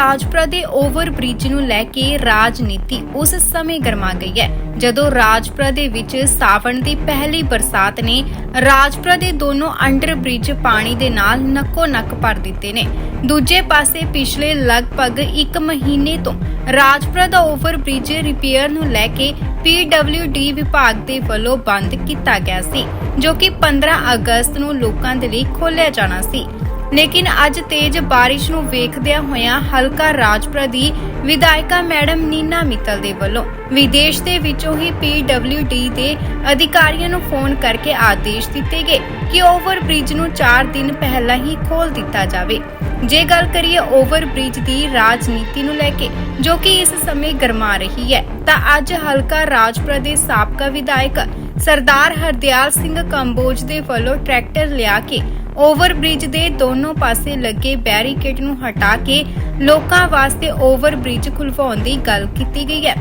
ਰਾਜਪੁਰਾ ਦੇ over bridge ਨੂੰ ਲੈ ਕੇ ਰਾਜਨੀਤੀ ਉਸ ਸਮੇਂ ਗਰਮਾ ਗਈ ਹੈ, ਜਦੋਂ ਰਾਜਪੁਰਾ ਦੇ ਵਿੱਚ ਸਾਵਣ ਦੀ ਪਹਿਲੀ ਬਰਸਾਤ ਨੇ ਰਾਜਪੁਰਾ ਦੇ ਦੋਨੋਂ ਅੰਡਰ ਬ੍ਰਿਜ ਪਾਣੀ ਦੇ ਨਾਲ ਨੱਕੋ ਨੱਕ ਭਰ ਦਿੱਤੇ ਨੇ। ਦੂਜੇ ਪਾਸੇ ਪਿਛਲੇ ਲਗਭਗ 1 ਮਹੀਨੇ ਤੋਂ ਰਾਜਪੁਰਾ ਦਾ ਓਵਰ ਬ੍ਰਿਜ ਰਿਪੇਅਰ ਨੂੰ ਲੈ ਕੇ PWD ਵਿਭਾਗ ਦੇ ਵੱਲੋਂ ਬੰਦ ਕੀਤਾ ਗਿਆ ਸੀ, ਜੋ ਕਿ 15 ਅਗਸਤ ਨੂੰ ਲੋਕਾਂ ਦੇ ਲਈ ਖੋਲ੍ਹਿਆ ਜਾਣਾ ਸੀ। ਲੇਕਿਨ ਅੱਜ ਤੇਜ਼ ਬਾਰਿਸ਼ ਨੂੰ ਵੇਖਦਿਆਂ ਹੋਇਆਂ ਹਲਕਾ ਰਾਜਪੁਰਾ ਦੀ ਵਿਧਾਇਕਾ ਮੈਡਮ ਨੀਨਾ ਮਿੱਤਲ ਦੇ ਵੱਲੋਂ ਵਿਦੇਸ਼ ਦੇ ਵਿੱਚੋਂ ਹੀ PWD ਦੇ ਅਧਿਕਾਰੀਆਂ ਨੂੰ ਫੋਨ ਕਰਕੇ ਆਦੇਸ਼ ਦਿੱਤੇ ਗਏ ਕਿ ਓਵਰ ਬ੍ਰਿਜ ਨੂੰ 4 ਦਿਨ ਪਹਿਲਾਂ ਹੀ ਖੋਲ ਦਿੱਤਾ ਜਾਵੇ। ਜੇ ਗੱਲ ਕਰੀਏ ਓਵਰ ਬ੍ਰਿਜ ਦੀ ਰਾਜਨੀਤੀ ਨੂੰ ਲੈ ਕੇ, ਜੋ ਕਿ ਇਸ ਸਮੇਂ ਗਰਮਾ ਰਹੀ ਹੈ, ਤਾਂ ਅੱਜ ਹਲਕਾ ਰਾਜਪੁਰਾ ਦੇ ਸਾਬਕਾ ਵਿਧਾਇਕ ਸਰਦਾਰ ਹਰਦਿਆਲ ਸਿੰਘ ਕੰਬੋਜ ਦੇ ਵੱਲੋਂ ਟਰੈਕਟਰ ਲਿਆ ਕੇ ਓਵਰ ਬ੍ਰਿਜ ਦੇ ਦੋਨੋਂ ਪਾਸੇ ਲੱਗੇ ਬੈਰੀਕੇਡ ਨੂੰ ਹਟਾ ਕੇ ਲੋਕਾਂ ਵਾਸਤੇ ਓਵਰ ਬ੍ਰਿਜ ਖੁਲਵਾਉਣ ਦੀ ਗੱਲ ਕੀਤੀ ਗਈ ਹੈ।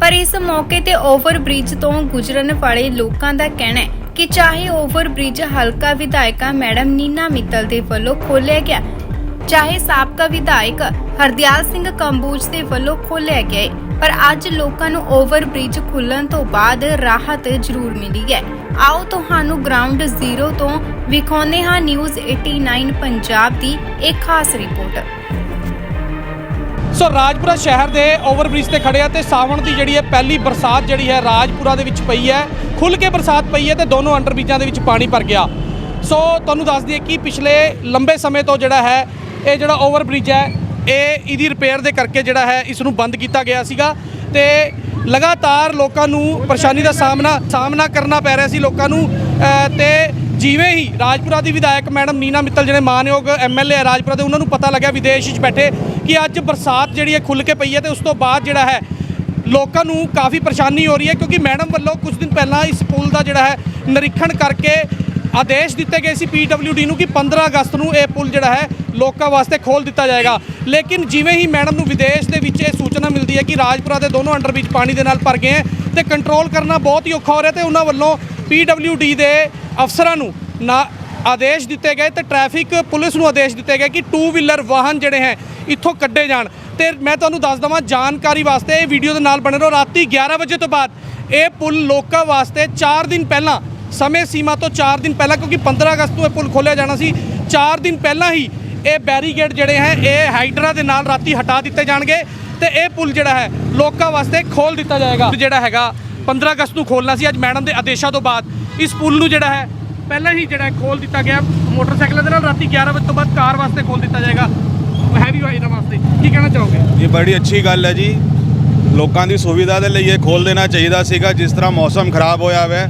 ਪਰ ਇਸ ਮੌਕੇ ਤੇ ਓਵਰ ਬ੍ਰਿਜ ਤੋਂ ਗੁਜ਼ਰਨ ਵਾਲੇ ਲੋਕਾਂ ਦਾ ਕਹਿਣਾ ਹੈ ਕਿ ਚਾਹੇ ਓਵਰ ਬ੍ਰਿਜ ਹਲਕਾ ਵਿਧਾਇਕਾ ਮੈਡਮ ਨੀਨਾ ਮਿੱਤਲ ਦੇ ਵੱਲੋਂ ਖੋਲਿਆ ਗਿਆ, ਚਾਹੇ ਸਾਬਕਾ ਵਿਧਾਇਕ ਹਰਦਿਆਲ ਸਿੰਘ ਕੰਬੂਜ ਦੇ ਵੱਲੋਂ ਖੋਲਿਆ ਗਿਆ ਪਰ ਅੱਜ ਲੋਕਾਂ ਨੂੰ ਓਵਰ ਬ੍ਰਿਜ ਖੁੱਲਣ ਤੋਂ ਬਾਅਦ ਰਾਹਤ ਜ਼ਰੂਰ ਮਿਲੀ ਹੈ। ਆਓ ਤੁਹਾਨੂੰ ਗਰਾਊਂਡ ਜ਼ੀਰੋ ਤੋਂ ਵਿਖਾਉਂਦੇ ਹਾਂ ਨਿਊਜ਼ 89 ਪੰਜਾਬ ਦੀ ਇੱਕ ਖਾਸ ਰਿਪੋਰਟ ਸੋ ਰਾਜਪੁਰਾ ਸ਼ਹਿਰ ਦੇ ਓਵਰਬ੍ਰਿਜ ਤੇ ਖੜੇ ਆ ਤੇ ਸਾਵਣ ਦੀ ਜਿਹੜੀ ਹੈ ਪਹਿਲੀ ਬਰਸਾਤ ਜਿਹੜੀ ਹੈ ਰਾਜਪੁਰਾ ਦੇ ਵਿੱਚ ਪਈ ਹੈ। ਖੁੱਲ ਕੇ ਬਰਸਾਤ ਪਈ ਹੈ ਤੇ ਦੋਨੋਂ ਅੰਡਰਬ੍ਰਿਜਾਂ ਦੇ ਵਿੱਚ ਪਾਣੀ ਭਰ ਗਿਆ। ਸੋ ਤੁਹਾਨੂੰ ਦੱਸ ਦਈਏ ਕਿ ਪਿਛਲੇ ਲੰਬੇ ਸਮੇਂ ਤੋਂ ਜਿਹੜਾ ਹੈ, ਇਹ ਜਿਹੜਾ ਓਵਰਬ੍ਰਿਜ ਹੈ, ਇਹ ਇਹਦੀ ਰਿਪੇਅਰ ਦੇ ਕਰਕੇ ਜਿਹੜਾ ਹੈ, ਇਸ ਨੂੰ ਬੰਦ ਕੀਤਾ ਗਿਆ ਸੀਗਾ। ਤੇ ਲਗਾਤਾਰ ਲੋਕਾਂ ਨੂੰ ਪਰੇਸ਼ਾਨੀ ਦਾ ਸਾਹਮਣਾ ਸਾਹਮਣਾ ਕਰਨਾ ਪੈ ਰਿਹਾ ਸੀ ਲੋਕਾਂ ਨੂੰ ਅ, ਤੇ ਜਿਵੇਂ ਹੀ ਰਾਜਪੁਰਾ ਦੀ ਵਿਧਾਇਕ ਮੈਡਮ ਨੀਨਾ ਮਿੱਤਲ ਜਿਹੜੇ ਮਾਨਯੋਗ ਐਮਐਲਏ ਹੈ ਰਾਜਪੁਰਾ ਦੇ ਉਹਨਾਂ ਨੂੰ ਪਤਾ ਲੱਗਿਆ ਵਿਦੇਸ਼ ਵਿੱਚ ਬੈਠੇ ਕਿ ਅੱਜ ਬਰਸਾਤ ਜਿਹੜੀ ਹੈ ਖੁੱਲ ਕੇ ਪਈ ਹੈ ਤੇ ਉਸ ਤੋਂ ਬਾਅਦ ਜਿਹੜਾ ਹੈ ਲੋਕਾਂ ਨੂੰ ਕਾਫੀ ਪਰੇਸ਼ਾਨੀ ਹੋ ਰਹੀ ਹੈ ਕਿਉਂਕਿ ਮੈਡਮ ਵੱਲੋਂ ਕੁਝ ਦਿਨ ਪਹਿਲਾਂ ਇਸ ਪੁਲ ਦਾ ਜਿਹੜਾ ਹੈ ਨਿਰੀਖਣ ਕਰਕੇ ਆਦੇਸ਼ ਦਿੱਤੇ ਗਏ ਸੀ ਪੀਡਬਲਯੂਡੀ ਨੂੰ ਕਿ 15 ਅਗਸਤ ਨੂੰ ਇਹ ਪੁਲ ਜਿਹੜਾ ਹੈ ਲੋਕਾਂ ਵਾਸਤੇ ਖੋਲ ਦਿੱਤਾ ਜਾਏਗਾ। ਲੇਕਿਨ ਜਿਵੇਂ ਹੀ ਮੈਡਮ ਨੂੰ ਵਿਦੇਸ਼ ਦੇ ਵਿੱਚ ਇਹ ਸੂਚਨਾ ਮਿਲਦੀ ਹੈ ਕਿ ਰਾਜਪੁਰਾ ਦੇ ਦੋਨੋਂ ਅੰਡਰ ਵਿੱਚ ਪਾਣੀ ਦੇ ਨਾਲ ਭਰ ਗਏ ਹੈ ਤੇ ਕੰਟਰੋਲ ਕਰਨਾ ਬਹੁਤ ਹੀ ਔਖਾ ਹੋ ਰਿਹਾ ਤੇ ਉਹਨਾਂ ਵੱਲੋਂ ਪੀਡਬਲਯੂਡੀ ਦੇ ਅਫਸਰਾਂ ਨੂੰ ਨਾ ਆਦੇਸ਼ ਦਿੱਤੇ ਗਏ ਤੇ ਟ੍ਰੈਫਿਕ ਪੁਲਿਸ ਨੂੰ ਆਦੇਸ਼ ਦਿੱਤੇ ਗਏ ਕਿ ਟੂ ਵੀਲਰ ਵਾਹਨ ਜਿਹੜੇ ਹੈ ਇੱਥੋਂ ਕੱਢੇ ਜਾਣ। ਤੇ ਮੈਂ ਤੁਹਾਨੂੰ ਦੱਸ ਦਵਾਂ ਜਾਣਕਾਰੀ ਵਾਸਤੇ ਇਹ ਵੀਡੀਓ ਦੇ ਨਾਲ ਬਣੇ ਰਹੋ। ਰਾਤੀ 11 ਵਜੇ ਤੋਂ ਬਾਅਦ ਇਹ ਪੁਲ ਲੋਕਾਂ ਵਾਸਤੇ 4 ਦਿਨ ਪਹਿਲਾਂ ਸਮੇਂ ਸੀਮਾ ਤੋਂ 4 ਦਿਨ ਪਹਿਲਾਂ, ਕਿਉਂਕਿ 15 ਅਗਸਤ ਨੂੰ ਇਹ ਪੁਲ ਖੋਲ੍ਹਿਆ ਜਾਣਾ ਸੀ 4 ਦਿਨ ਪਹਿਲਾਂ ਹੀ ਇਹ ਬੈਰੀਗੇਡ ਜਿਹੜੇ ਹੈ, ਇਹ ਹਾਈਡਰਾ ਦੇ ਨਾਲ ਰਾਤੀ ਹਟਾ ਦਿੱਤੇ ਜਾਣਗੇ ਤੇ ਇਹ ਪੁਲ ਜਿਹੜਾ ਹੈ, ਲੋਕਾਂ ਵਾਸਤੇ ਖੋਲ ਦਿੱਤਾ ਜਾਏਗਾ। ਜਿਹੜਾ ਹੈਗਾ 15 ਅਗਸਤ ਨੂੰ ਖੋਲਣਾ ਸੀ, ਅੱਜ ਮੈਡਮ ਦੇ ਆਦੇਸ਼ਾਂ ਤੋਂ ਬਾਅਦ। ਇਸ ਪੁਲ ਨੂੰ ਜਿਹੜਾ ਹੈ, ਪਹਿਲਾਂ ਹੀ ਜਿਹੜਾ ਖੋਲ ਦਿੱਤਾ ਗਿਆ। ਮੋਟਰਸਾਈਕਲਾਂ ਦੇ ਨਾਲ ਰਾਤੀ 11 ਵਜੇ ਤੋਂ ਬਾਅਦ ਕਾਰ ਵਾਸਤੇ ਖੋਲ ਦਿੱਤਾ ਜਾਏਗਾ। ਹੈਵੀ ਵਾਹਨਾਂ ਵਾਸਤੇ। ਕੀ ਕਹਿਣਾ ਚਾਹੋਗੇ? ਇਹ ਬੜੀ ਅੱਛੀ ਗੱਲ ਹੈ ਜੀ। ਲੋਕਾਂ ਦੀ ਸੁਵਿਧਾ ਦੇ ਲਈ ਇਹ ਖੋਲ ਦੇਣਾ ਚਾਹੀਦਾ ਸੀਗਾ, ਜਿਸ ਤਰ੍ਹਾਂ ਮੌਸਮ ਖਰਾਬ ਹੋਇਆ ਹੋਇਆ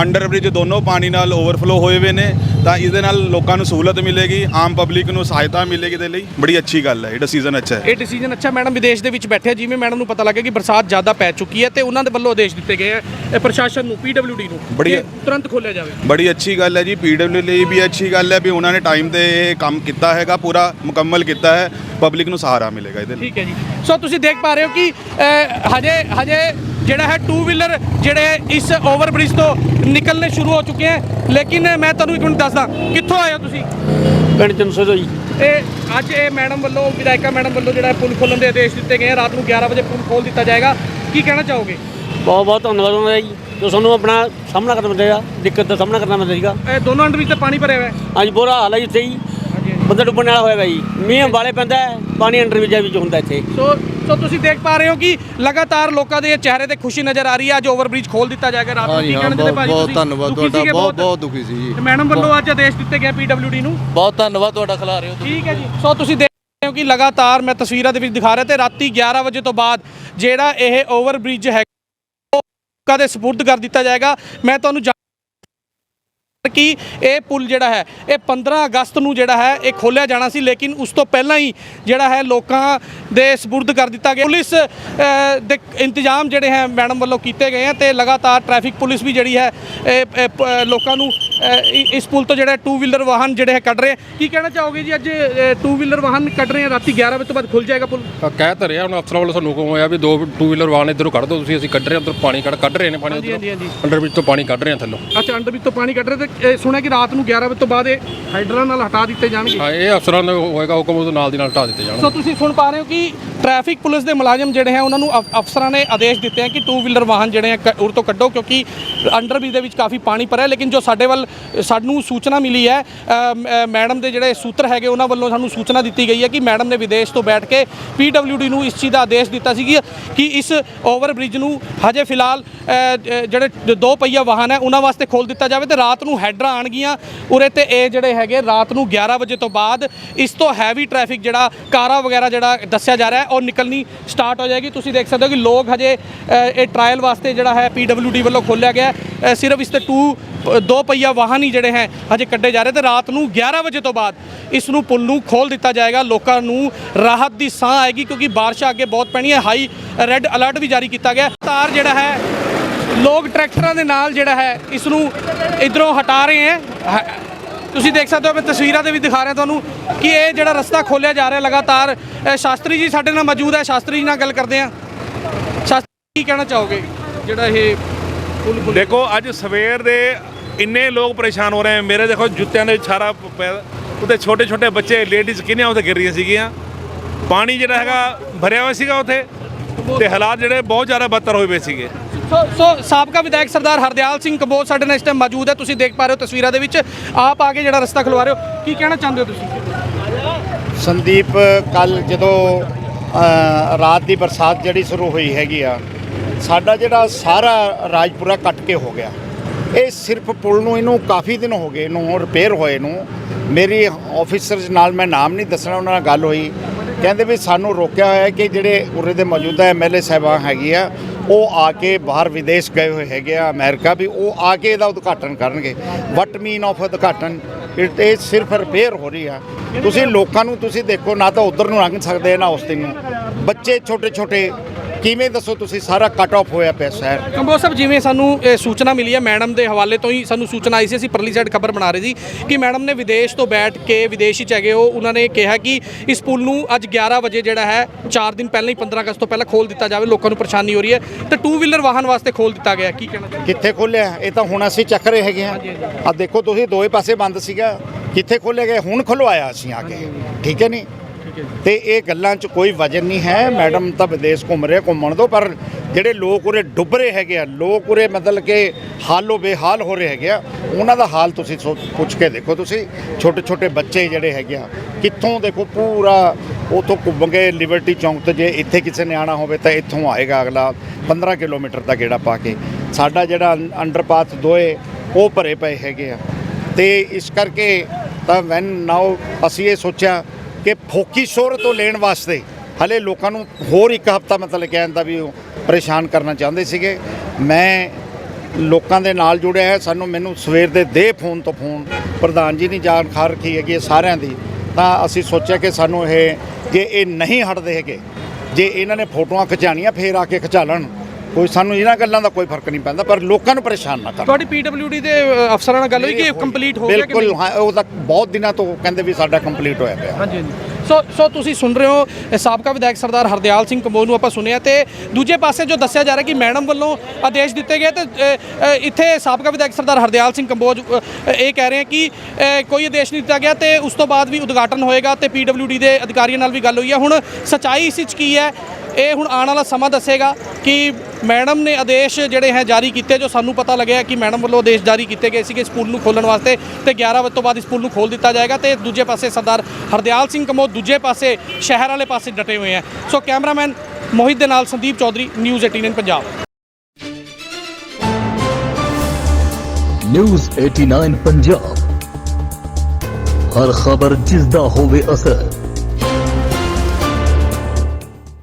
ਅੰਡਰ ਬ੍ਰਿਜ ਦੋਨੋਂ ਪਾਣੀ ਨਾਲ ਓਵਰਫਲੋ ਹੋਏ ਹੋਏ ਨੇ। ਤਾਂ ਇਹਦੇ ਨਾਲ ਲੋਕਾਂ ਨੂੰ ਸਹੂਲਤ ਮਿਲੇਗੀ ਆਮ ਪਬਲਿਕ ਨੂੰ ਸਹਾਇਤਾ ਮਿਲੇਗੀ ਦੇ ਲਈ। ਬੜੀ ਅੱਛੀ ਗੱਲ ਹੈ ਇਹ ਡਿਸੀਜਨ ਅੱਛਾ ਹੈ। ਇਹ ਡਿਸੀਜਨ ਅੱਛਾ ਮੈਡਮ ਵਿਦੇਸ਼ ਦੇ ਵਿੱਚ ਬੈਠੇ ਜਿਵੇਂ ਮੈਡਮ ਨੂੰ ਪਤਾ ਲੱਗਿਆ ਕਿ ਬਰਸਾਤ ਜ਼ਿਆਦਾ ਪੈ ਚੁੱਕੀ ਹੈ ਤੇ ਉਹਨਾਂ ਦੇ ਵੱਲੋਂ ਆਦੇਸ਼ ਦਿੱਤੇ ਗਏ ਇਹ ਪ੍ਰਸ਼ਾਸਨ ਨੂੰ ਪੀਡਬਲਯੂਡੀ ਨੂੰ ਬੜੀ- ਤੁਰੰਤ ਖੋਲਿਆ ਜਾਵੇ। ਬੜੀ ਅੱਛੀ ਗੱਲ ਹੈ ਜੀ ਪੀਡਬਲਿਊ ਲਈ ਵੀ ਅੱਛੀ ਗੱਲ ਹੈ ਵੀ ਉਹਨਾਂ ਨੇ ਟਾਈਮ ਤੇ ਇਹ ਕੰਮ ਕੀਤਾ ਹੈਗਾ ਪੂਰਾ ਮੁਕੰਮਲ ਕੀਤਾ ਹੈ ਪਬਲਿਕ ਨੂੰ ਸਹਾਰਾ ਮਿਲੇਗਾ ਇਹਦੇ ਲਈ। ਠੀਕ ਹੈ ਜੀ। ਸੋ ਤੁਸੀਂ ਦੇਖ ਪਾ ਰਹੇ ਹੋ ਕਿ ਹਜੇ ਹਜੇ ਜਿਹੜਾ ਹੈ ਟੂ ਵੀਲਰ ਜਿਹੜੇ ਇਸ ਓਵਰ ਬ੍ਰਿਜ ਤੋਂ ਨਿਕਲਨੇ ਸ਼ੁਰੂ ਹੋ ਚੁੱਕੇ ਹੈ। ਲੇਕਿਨ ਮੈਂ ਤੁਹਾਨੂੰ ਇੱਕ ਮਿੰਟ ਦੱਸਦਾ ਕਿੱਥੋਂ ਆਏ ਹੋ ਤੁਸੀਂ? ਪਿੰਡ ਚੰਸੋ ਜੀ। ਇਹ ਅੱਜ ਇਹ ਮੈਡਮ ਵੱਲੋਂ ਵਿਧਾਇਕਾ ਮੈਡਮ ਵੱਲੋਂ ਜਿਹੜਾ ਪੁਲ ਖੋਲਣ ਦੇ ਆਦੇਸ਼ ਦਿੱਤੇ ਗਏ ਆ ਰਾਤ ਨੂੰ 11 ਵਜੇ ਪੁਲ ਖੋਲ ਦਿੱਤਾ ਜਾਏਗਾ। ਕੀ ਕਹਿਣਾ ਚਾਹੋਗੇ? ਬਹੁਤ ਬਹੁਤ ਧੰਨਵਾਦ ਉਹਨਾਂ ਦਾ ਜੀ। ਜੋ ਸਾਨੂੰ ਆਪਣਾ ਸਾਹਮਣਾ ਕਰਨਾ ਪੈਂਦਾ ਦਿੱਕਤ ਦਾ ਸਾਹਮਣਾ ਕਰਨਾ ਪੈਂਦਾ ਸੀਗਾ। ਇਹ ਦੋਨੋਂ ਅੰਡਰ ਵਿੱਚ ਤੇ ਪਾਣੀ ਭਰਿਆ ਹੋਇਆ ਹੈ। ਅੱਜ ਬੁਰਾ ਹਾਲ ਹੈ ਇੱਥੇ ਜੀ। ਬੰਦਾ ਡੁੱਬਣ ਵਾਲਾ ਹੋਇਆ ਜੀ। ਮੀਂਹ ਵਾਲੇ ਪੈਂਦਾ ਹੈ, ਪਾਣੀ ਅੰਡਰ ਵਿੱਚ ਵਿੱਚ ਹੁੰਦਾ ਇੱਥੇ। ਸੋ ਸੋ ਤੁਸੀਂ ਦੇਖ ਪਾ ਰਹੇ ਹੋ ਕਿ ਲਗਾਤਾਰ ਲੋਕਾਂ ਦੇ ਚਿਹਰੇ ਤੇ ਖੁਸ਼ੀ ਨਜ਼ਰ ਆ ਰਹੀ ਹੈ। ਅੱਜ ਓਵਰ ਬ੍ਰਿਜ ਖੋਲ ਦਿੱਤਾ ਜਾਏਗਾ ਰਾਤ ਨੂੰ। ਕੀ ਕਹਿਣਾ ਚਾਹੁੰਦੇ ਭਾਜੀ ਬਹੁਤ? ਧੰਨਵਾਦ ਤੁਹਾਡਾ ਬਹੁਤ ਬਹੁਤ? ਦੁਖੀ ਸੀ ਜੀ। ਮੈਡਮ ਵੱਲੋਂ ਅੱਜ ਆਦੇਸ਼ ਦਿੱਤੇ ਗਏ ਪੀਡਬਲਯੂਡੀ ਨੂੰ? ਬਹੁਤ ਧੰਨਵਾਦ ਤੁਹਾਡਾ ਖਿਲਾ ਰਹੇ ਹੋ ਠੀਕ ਹੈ ਜੀ। ਸੋ ਤੁਸੀਂ ਦੇਖ ਰਹੇ ਹੋ ਕਿ ਲਗਾਤਾਰ ਮੈਂ ਤਸਵੀਰਾਂ ਦੇ ਵਿੱਚ ਦਿਖਾ ਰਿਹਾ ਤੇ ਰਾਤੀ 11 ਵਜੇ ਤੋਂ ਬਾਅਦ ਜਿਹੜਾ ਇਹ ਓਵਰ ਬ੍ਰਿਜ ਹੈ ਉਹ ਲੋਕਾਂ ਦੇ ਸਪੁਰਦ ਕਰ ਦਿੱਤਾ ਜਾਏਗਾ। ਮੈਂ ਤੁਹਾਨੂੰ ਕਿ ਇਹ ਪੁਲ ਜਿਹੜਾ ਹੈ, ਇਹ 15 ਅਗਸਤ ਨੂੰ ਜਿਹੜਾ ਹੈ, ਇਹ ਖੋਲਿਆ ਜਾਣਾ ਸੀ, ਲੇਕਿਨ ਉਸ ਤੋਂ ਪਹਿਲਾਂ ਹੀ ਜਿਹੜਾ ਹੈ ਲੋਕਾਂ ਦੇ ਸਪੁਰਦ ਕਰ ਦਿੱਤਾ ਗਿਆ। ਪੁਲਿਸ ਦੇ ਇੰਤਜ਼ਾਮ ਜਿਹੜੇ ਹੈ ਮੈਡਮ ਵੱਲੋਂ ਕੀਤੇ ਗਏ ਆ ਤੇ ਲਗਾਤਾਰ ਟ੍ਰੈਫਿਕ ਪੁਲਿਸ ਵੀ ਜਿਹੜੀ ਹੈ, ਇਹ- ਲੋਕਾਂ ਨੂੰ ਇਸ ਪੁਲ ਤੋਂ ਜਿਹੜਾ ਟੂ ਵੀਲਰ ਵਾਹਨ ਜਿਹੜੇ ਹੈ ਕੱਢ ਰਹੇ। ਕੀ ਕਹਿਣਾ ਚਾਹੋਗੇ ਜੀ ਅੱਜ ਟੂ ਵੀਲਰ ਵਾਹਨ ਕੱਢ ਰਹੇ ਆ? ਰਾਤੀ 11 ਵਜੇ ਤੋਂ ਬਾਅਦ ਖੁੱਲ ਜਾਏਗਾ ਪੁਲ? ਕਹਿ ਤਾਂ ਰਿਹਾ ਹੁਣ ਅਫਸਰਾਂ ਵੱਲੋਂ ਸਾਨੂੰ ਹੁਕਮ ਹੋਇਆ ਵੀ ਦੋ ਟੂ ਵੀਲਰ ਵਾਹਨ ਇੱਧਰੋਂ ਕੱਢ ਦਿਓ ਤੁਸੀਂ ਅਸੀਂ ਕੱਢ ਰਹੇ ਹਾਂ ਉੱਧਰ ਪਾਣੀ ਕੱਢ ਕੱਢ ਰਹੇ ਨੇ ਪਾਣੀ ਹਾਂਜੀ। ਅੰਡਰ ਵਿੱਚ ਤੋਂ ਪਾਣੀ ਕੱਢ ਰਹੇ ਹਾਂ ਥੱਲੋਂ। ਅੱਛਾ ਅੰਡਰ ਵਿੱਚ ਤੋਂ ਪਾਣੀ ਕੱਢ ਰਹੇ ਤੇ ਸੁਣਿਆ ਕਿ ਰਾਤ ਨੂੰ 11 ਵਜੇ ਤੋਂ ਬਾਅਦ ਇਹ ਹਾਈਡਰਾਂ ਨਾਲ ਹਟਾ ਦਿੱਤੇ ਜਾਣਗੇ? ਹਾਂ ਇਹ ਅਫਸਰਾਂ ਦਾ ਹੋਏਗਾ ਹੁਕਮ ਉਹ ਨਾਲ ਦੀ ਨਾਲ ਹਟਾ ਦਿੱਤੇ ਜਾਣ ਸੋ ਤੁਸੀਂ ਸੁਣ ਪਾ ਰਹੇ ਹੋ ਕਿ ਟ੍ਰੈਫਿਕ ਪੁਲਿਸ ਦੇ ਮੁਲਾਜ਼ਮ ਜਿਹੜੇ ਹੈ ਉਹਨਾਂ ਨੂੰ ਅਫ- ਅਫਸਰਾਂ ਨੇ ਆਦੇਸ਼ ਦਿੱਤੇ ਹੈ ਕਿ ਟੂ ਵੀਲਰ ਵਾਹਨ ਜਿਹੜੇ ਹੈ ਉਰ ਤੋਂ ਕੱਢੋ ਕਿਉਂਕਿ ਅੰਡਰ ਬ੍ਰਿਜ ਦੇ ਵਿੱਚ ਕਾਫੀ ਪਾਣੀ ਭਰਿਆ ਲੇਕਿਨ ਜੋ ਸਾਡੇ ਵੱਲ ਸਾਨੂੰ ਸੂਚਨਾ ਮਿਲੀ ਹੈ ਅ, ਮੈਡਮ ਦੇ ਜਿਹੜੇ ਸੂਤਰ ਹੈਗੇ ਉਹਨਾਂ ਵੱਲੋਂ ਸਾਨੂੰ ਸੂਚਨਾ ਦਿੱਤੀ ਗਈ ਹੈ ਕਿ ਮੈਡਮ ਨੇ ਵਿਦੇਸ਼ ਤੋਂ ਬੈਠ ਕੇ ਪੀਡਬਲਯੂਡੀ ਨੂੰ ਇਸ ਚੀਜ਼ ਦਾ ਆਦੇਸ਼ ਦਿੱਤਾ ਸੀ ਕਿ- ਇਸ ਓਵਰ ਬ੍ਰਿਜ ਨੂੰ ਹਜੇ ਫਿਲਹਾਲ ਜਿਹੜੇ ਦੋ ਪਹੀਆ ਵਾਹਨ ਹੈ ਉਹਨਾਂ ਵਾਸਤੇ ਖੋਲ ਦਿੱਤਾ ਜਾਵੇ ਤੇ ਰਾਤ ਨੂੰ ਹੈਡਰਾਂ ਆਣਗੀਆਂ ਉਰੇ ਤੇ ਇਹ ਜਿਹੜੇ ਹੈਗੇ ਰਾਤ ਨੂੰ 11 ਵਜੇ ਤੋਂ ਬਾਅਦ ਇਸ ਤੋਂ ਹੈਵੀ ਟ੍ਰੈਫਿਕ ਜਿਹੜਾ ਕਾਰਾਂ ਵਗੈਰਾ ਜਿਹੜਾ ਦੱਸਿਆ ਜਾ ਰਿਹਾ ਹੈ ਉਹ ਨਿਕਲਣੀ ਸਟਾਰਟ ਹੋ ਜਾਏਗੀ। ਤੁਸੀਂ ਦੇਖ ਸਕਦੇ ਹੋ ਕਿ ਲੋਕ ਹਜੇ ਇਹ ਟ੍ਰਾਇਲ ਵਾਸਤੇ ਜਿਹੜਾ ਹੈ ਪੀਡਬਲਯੂਡੀ ਵੱਲੋਂ ਖੋਲਿਆ ਗਿਆ ਸਿਰਫ ਇਸ ਤੇ ਟੂ ਦੋ ਪਹੀਆ ਵਾਹਨ ਹੀ ਜਿਹੜੇ ਹੈ ਹਜੇ ਕੱਢੇ ਜਾ ਰਹੇ ਤੇ ਰਾਤ ਨੂੰ 11 ਵਜੇ ਤੋਂ ਬਾਅਦ ਇਸ ਨੂੰ ਪੁਲ ਨੂੰ ਖੋਲ ਦਿੱਤਾ ਜਾਏਗਾ। ਲੋਕਾਂ ਨੂੰ ਰਾਹਤ ਦੀ ਸਾਹ ਆਏਗੀ ਕਿਉਂਕਿ ਬਾਰਿਸ਼ਾਂ ਅੱਗੇ ਬਹੁਤ ਪੈਣੀਆਂ। ਹਾਈ ਰੈੱਡ ਅਲਰਟ ਵੀ ਜਾਰੀ ਕੀਤਾ ਗਿਆ। ਤਾਰ ਜਿਹੜਾ ਹੈ, ਲੋਕ ਟਰੈਕਟਰਾਂ ਦੇ ਨਾਲ ਜਿਹੜਾ ਹੈ, ਇਸ ਨੂੰ ਇਧਰੋਂ ਹਟਾ ਰਹੇ ਹੈ। ਤੁਸੀਂ ਦੇਖ ਸਕਦੇ ਹੋ, ਮੈਂ ਤਸਵੀਰਾਂ ਦੇ ਵੀ ਦਿਖਾ ਰਿਹਾ ਤੁਹਾਨੂੰ ਕਿ ਇਹ ਜਿਹੜਾ ਰਸਤਾ ਖੋਲਿਆ ਜਾ ਰਿਹਾ ਲਗਾਤਾਰ। ਸ਼ਾਸਤਰੀ ਜੀ ਸਾਡੇ ਨਾਲ ਮੌਜੂਦ ਹੈ। ਸ਼ਾਸਤਰੀ ਜੀ ਨਾਲ ਗੱਲ ਕਰਦੇ ਹਾਂ। ਸ਼ਾਸਤਰੀ ਕੀ ਕਹਿਣਾ ਚਾਹੋਗੇ? ਜਿਹੜਾ ਇਹ ਦੇਖੋ, ਅੱਜ ਸਵੇਰ ਦੇ ਇੰਨੇ ਲੋਕ ਪਰੇਸ਼ਾਨ ਹੋ ਰਹੇ ਹਨ ਮੇਰੇ ਦੇਖੋ ਜੁੱਤਿਆਂ ਦੇ ਛਾਰਾ ਉੱਤੇ ਛੋਟੇ ਛੋਟੇ ਬੱਚੇ ਲੇਡੀਜ਼ ਕਿੰਨੀਆਂ ਉੱਤੇ ਗਿਰ ਰਹੀਆਂ ਸੀਗੀਆਂ। ਪਾਣੀ ਜਿਹੜਾ ਹੈਗਾ ਭਰਿਆ ਹੋਇਆ ਸੀਗਾ ਉੱਥੇ ਤੇ ਹਾਲਾਤ ਜਿਹੜੇ ਬਹੁਤ ਜ਼ਿਆਦਾ ਬੱਤਰ ਹੋਏ ਪਏ ਸੀਗੇ। ਸੋ ਸੋ ਸਾਬਕਾ ਵਿਧਾਇਕ ਸਰਦਾਰ ਹਰਦਿਆਲ ਸਿੰਘ ਕੰਬੋਜ ਸਾਡੇ ਨਾਲ ਇਸ ਟਾਈਮ ਮੌਜੂਦ ਹੈ। ਤੁਸੀਂ ਦੇਖ ਪਾ ਰਹੇ ਹੋ ਤਸਵੀਰਾਂ ਦੇ ਵਿੱਚ। ਆਪ ਆ ਕੇ ਜਿਹੜਾ ਰਸਤਾ ਖੁਲਵਾ ਰਹੇ ਹੋ। ਕੀ ਕਹਿਣਾ ਚਾਹੁੰਦੇ ਹੋ ਤੁਸੀਂ? ਸੰਦੀਪ ਕੱਲ ਜਦੋਂ ਰਾਤ ਦੀ ਬਰਸਾਤ ਜਿਹੜੀ ਸ਼ੁਰੂ ਹੋਈ ਹੈਗੀ ਆ ਸਾਡਾ ਜਿਹੜਾ ਸਾਰਾ ਰਾਜਪੁਰਾ ਕੱਟ ਕੇ ਹੋ ਗਿਆ। ਇਹ ਸਿਰਫ ਪੁਲ ਨੂੰ ਇਹਨੂੰ ਕਾਫੀ ਦਿਨ ਹੋ ਗਏ ਇਹਨੂੰ ਰਿਪੇਅਰ ਹੋਏ ਨੂੰ। ਮੇਰੀ ਆਫੀਸਰਸ ਨਾਲ ਮੈਂ ਨਾਮ ਨਹੀਂ ਦੱਸਣਾ, ਉਹਨਾਂ ਨਾਲ ਗੱਲ ਹੋਈ। ਕਹਿੰਦੇ ਵੀ ਸਾਨੂੰ ਰੋਕਿਆ ਹੋਇਆ ਕਿ ਜਿਹੜੇ ਉਰੇ ਦੇ ਮੌਜੂਦਾ ਐਮਐਲਏ ਸਾਹਿਬਾਨ ਹੈਗੀ ਆ, ਉਹ ਆ ਕੇ ਬਾਹਰ ਵਿਦੇਸ਼ ਗਏ ਹੋਏ ਹੈਗੇ ਆ ਅਮਰੀਕਾ ਵੀ, ਉਹ ਆ ਕੇ ਇਹਦਾ ਉਦਘਾਟਨ ਕਰਨਗੇ। ਵਟ ਮੀਨ ਆਫ ਉਦਘਾਟਨ? ਇਹ ਇਹ ਸਿਰਫ ਰਿਪੇਅਰ ਹੋ ਰਹੀ ਆ। ਤੁਸੀਂ ਲੋਕਾਂ ਨੂੰ ਤੁਸੀਂ ਦੇਖੋ, ਨਾ ਤਾਂ ਉਧਰ ਨੂੰ ਲੰਘ ਸਕਦੇ ਨਾ ਉਸ ਦਿਨ ਨੂੰ। ਬੱਚੇ ਛੋਟੇ ਛੋਟੇ ਕਿਵੇਂ ਦੱਸੋ ਤੁਸੀਂ? ਸਾਰਾ ਕੱਟ ਆਫ ਹੋਇਆ ਪਿਆ ਸ਼ਹਿਰ। ਕੰਬੋਜ ਸਾਹਿਬ ਜਿਵੇਂ ਸਾਨੂੰ ਇਹ ਸੂਚਨਾ ਮਿਲੀ ਹੈ ਮੈਡਮ ਦੇ ਹਵਾਲੇ ਤੋਂ ਹੀ ਸਾਨੂੰ ਸੂਚਨਾ ਆਈ ਸੀ ਅਸੀਂ ਪਰਲੀ ਸਾਈਡ ਖਬਰ ਬਣਾ ਰਹੇ ਸੀ ਕਿ ਮੈਡਮ ਨੇ ਵਿਦੇਸ਼ ਤੋਂ ਬੈਠ ਕੇ ਵਿਦੇਸ਼ੀ ਚ ਹੈਗੇ ਉਹ ਉਹਨਾਂ ਨੇ ਕਿਹਾ ਕਿ ਇਸ ਪੁਲ ਨੂੰ ਅੱਜ 11 ਵਜੇ ਜਿਹੜਾ ਹੈ 4 ਦਿਨ ਪਹਿਲਾਂ ਹੀ 15 ਅਗਸਤ ਤੋਂ ਪਹਿਲਾਂ ਖੋਲ ਦਿੱਤਾ ਜਾਵੇ ਲੋਕਾਂ ਨੂੰ ਪਰੇਸ਼ਾਨੀ ਹੋ ਰਹੀ ਹੈ। ਤੇ ਟੂ ਵੀਲਰ ਵਾਹਨ ਵਾਸਤੇ ਖੋਲ ਦਿੱਤਾ ਗਿਆ ਕੀ ਕਹਿਣਾ ਕਿੱਥੇ ਖੋਲਿਆ ਇਹ ਤਾਂ ਹੁਣ ਅਸੀਂ ਚੱਕ ਰਹੇ ਹੈਗੇ ਆ ਆ ਦੇਖੋ ਤੁਸੀਂ ਦੋਵੇਂ ਪਾਸੇ ਬੰਦ ਸੀਗਾ। ਕਿੱਥੇ ਖੋਲੇ ਗਏ ਹੁਣ ਖੁਲਵਾਇਆ ਅਸੀਂ ਆ ਕੇ। ਠੀਕ ਹੈ ਨਹੀਂ ਤੇ ਇਹ ਗੱਲਾਂ 'ਚ ਕੋਈ ਵਜਨ ਨਹੀਂ ਹੈ। ਮੈਡਮ ਤਾਂ ਵਿਦੇਸ਼ ਘੁੰਮ ਰਹੇ, ਘੁੰਮਣ ਦੋ ਪਰ ਜਿਹੜੇ ਲੋਕ ਉਰੇ ਡੁੱਬ ਰਹੇ ਹੈਗੇ ਆ, ਲੋਕ ਉਰੇ ਮਤਲਬ ਕਿ ਹਾਲੋ ਬੇਹਾਲ ਹੋ ਰਹੇ ਹੈਗੇ ਆ, ਉਹਨਾਂ ਦਾ ਹਾਲ ਤੁਸੀਂ ਸੋ- ਪੁੱਛ ਕੇ ਦੇਖੋ ਤੁਸੀਂ। ਛੋਟੇ ਛੋਟੇ ਬੱਚੇ ਜਿਹੜੇ ਹੈਗੇ ਆ, ਕਿੱਥੋਂ ਦੇਖੋ ਪੂਰਾ ਉਥੋਂ ਘੁੰਮਗੇ ਲਿਬਰਟੀ ਚੌਂਕ 'ਤੇ ਜੇ ਇੱਥੇ ਕਿਸੇ ਨੇ ਆਣਾ ਹੋਵੇ ਤਾਂ ਇੱਥੋਂ ਆਏਗਾ ਅਗਲਾ 15 ਕਿਲੋਮੀਟਰ ਦਾ ਗੇੜਾ ਪਾ ਕੇ। ਸਾਡਾ ਜਿਹੜਾ ਅੰਡਰਪਾਥ ਦੋਏ, ਉਹ ਭਰੇ ਪਏ ਹੈਗੇ ਆ। ਤੇ ਇਸ ਕਰਕੇ ਤਾਂ ਵੈਨ ਨਾਓ ਅਸੀਂ ਇਹ ਸੋਚਿਆ ਕਿ ਫੋਕੀ ਸ਼ੋਰ ਤੋਂ ਲੈਣ ਵਾਸਤੇ ਹਲੇ ਲੋਕਾਂ ਨੂੰ ਹੋਰ ਇੱਕ ਹਫਤਾ ਮਤਲਬ ਕਹਿਣ ਦਾ ਵੀ ਉਹ ਪਰੇਸ਼ਾਨ ਕਰਨਾ ਚਾਹੁੰਦੇ ਸੀਗੇ। ਮੈਂ ਲੋਕਾਂ ਦੇ ਨਾਲ ਜੁੜਿਆ ਹੈ ਸਾਨੂੰ ਮੈਨੂੰ ਸਵੇਰ ਦੇ ਦੇ ਫੋਨ ਤੋਂ ਫੋਨ ਪ੍ਰਧਾਨ ਜੀ ਨੇ ਜਾਣ ਖਾ ਰੱਖੀ ਹੈਗੀ ਹੈ ਸਾਰਿਆਂ ਦੀ। ਤਾਂ ਅਸੀਂ ਸੋਚਿਆ ਕਿ ਸਾਨੂੰ ਇਹ, ਜੇ ਇਹ ਨਹੀਂ ਹਟਦੇ ਹੈਗੇ, ਜੇ ਇਹਨਾਂ ਨੇ ਫੋਟੋਆਂ ਖਿਚਾਣੀਆਂ ਫੇਰ ਆ ਕੇ ਖਿਚਾ ਲੈਣ। ਕੋਈ ਸਾਨੂੰ ਇਹਨਾਂ ਗੱਲਾਂ ਦਾ ਕੋਈ ਫ਼ਰਕ ਨਹੀਂ ਪੈਂਦਾ ਪਰ ਲੋਕਾਂ ਨੂੰ ਪਰੇਸ਼ਾਨ ਨਾ ਕਰਨ। ਤੁਹਾਡੀ ਪੀਡਬਲਯੂਡੀ ਦੇ ਅਫਸਰਾਂ ਨਾਲ ਗੱਲ ਹੋਈ ਕਿ ਕੰਪਲੀਟ ਹੋ ਗਿਆ ਕਿ ਬਿਲਕੁਲ ਨਹੀਂ? ਹਾਂ ਉਹ ਤਾਂ ਬਹੁਤ ਦਿਨਾਂ ਤੋਂ ਕਹਿੰਦੇ ਵੀ ਸਾਡਾ ਕੰਪਲੀਟ ਹੋਇਆ ਪਿਆ। ਹਾਂਜੀ ਹਾਂਜੀ। ਸੋ ਸੋ ਤੁਸੀਂ ਸੁਣ ਰਹੇ ਹੋ ਇਹ ਸਾਬਕਾ ਵਿਧਾਇਕ ਸਰਦਾਰ ਹਰਦਿਆਲ ਸਿੰਘ ਕੰਬੋਜ ਨੂੰ ਆਪਾਂ ਸੁਣਿਆ ਤੇ ਦੂਜੇ ਪਾਸੇ ਜੋ ਦੱਸਿਆ ਜਾ ਰਿਹਾ ਕਿ ਮੈਡਮ ਵੱਲੋਂ ਆਦੇਸ਼ ਦਿੱਤੇ ਗਏ ਤੇ ਅ, ਅ, ਇੱਥੇ ਸਾਬਕਾ ਵਿਧਾਇਕ ਸਰਦਾਰ ਹਰਦਿਆਲ ਸਿੰਘ ਕੰਬੋਜ ਅ, ਇਹ ਕਹਿ ਰਹੇ ਹੈ ਕਿ ਅ, ਕੋਈ ਆਦੇਸ਼ ਨਹੀਂ ਦਿੱਤਾ ਗਿਆ ਤੇ ਉਸ ਤੋਂ ਬਾਅਦ ਵੀ ਉਦਘਾਟਨ ਹੋਏਗਾ ਤੇ ਪੀਡਬਲਯੂਡੀ ਦੇ ਅਧਿਕਾਰੀਆਂ ਨਾਲ ਵੀ ਗੱਲ ਹੋਈ ਹੈ ਹੁਣ ਸਚਾਈ ਇਸ ਵਿੱਚ ਕੀ ਹੈ? ਇਹ ਹੁਣ ਆਉਣ ਵਾਲਾ ਸਮਾਂ ਦੱਸੇਗਾ ਕਿ ਮੈਡਮ ਨੇ ਆਦੇਸ਼ ਜਿਹੜੇ ਹੈ ਜਾਰੀ ਕੀਤੇ, ਜੋ ਸਾਨੂੰ ਪਤਾ ਲੱਗਿਆ ਕਿ ਮੈਡਮ ਵੱਲੋਂ ਆਦੇਸ਼ ਜਾਰੀ ਕੀਤੇ ਗਏ ਸੀਗੇ ਇਸ ਪੁਲ ਨੂੰ ਖੋਲਣ ਵਾਸਤੇ ਤੇ 11 ਵਜੇ ਤੋਂ ਬਾਅਦ ਇਸ ਪੁਲ ਨੂੰ ਖੋਲ ਦਿੱਤਾ ਜਾਏਗਾ ਤੇ ਦੂਜੇ ਪਾਸੇ ਸਰਦਾਰ ਹਰਦਿਆਲ ਸਿੰਘ ਕਮੋ ਦੂਜੇ ਪਾਸੇ ਸ਼ਹਿਰ ਵਾਲੇ ਪਾਸੇ ਡਟੇ ਹੋਏ ਆ ਸੋ ਕੈਮਰਾਮੈਨ ਮੋਹਿਤ ਦੇ ਨਾਲ ਸੰਦੀਪ ਚੌਧਰੀ ਨਿਊਜ਼ 18 ਪੰਜਾਬ ਨਿਊਜ਼ 89 ਪੰਜਾਬ ਹਰ ਖਬਰ ਜਿਸ ਦਾ ਹੋਵੇ ਅਸਰ।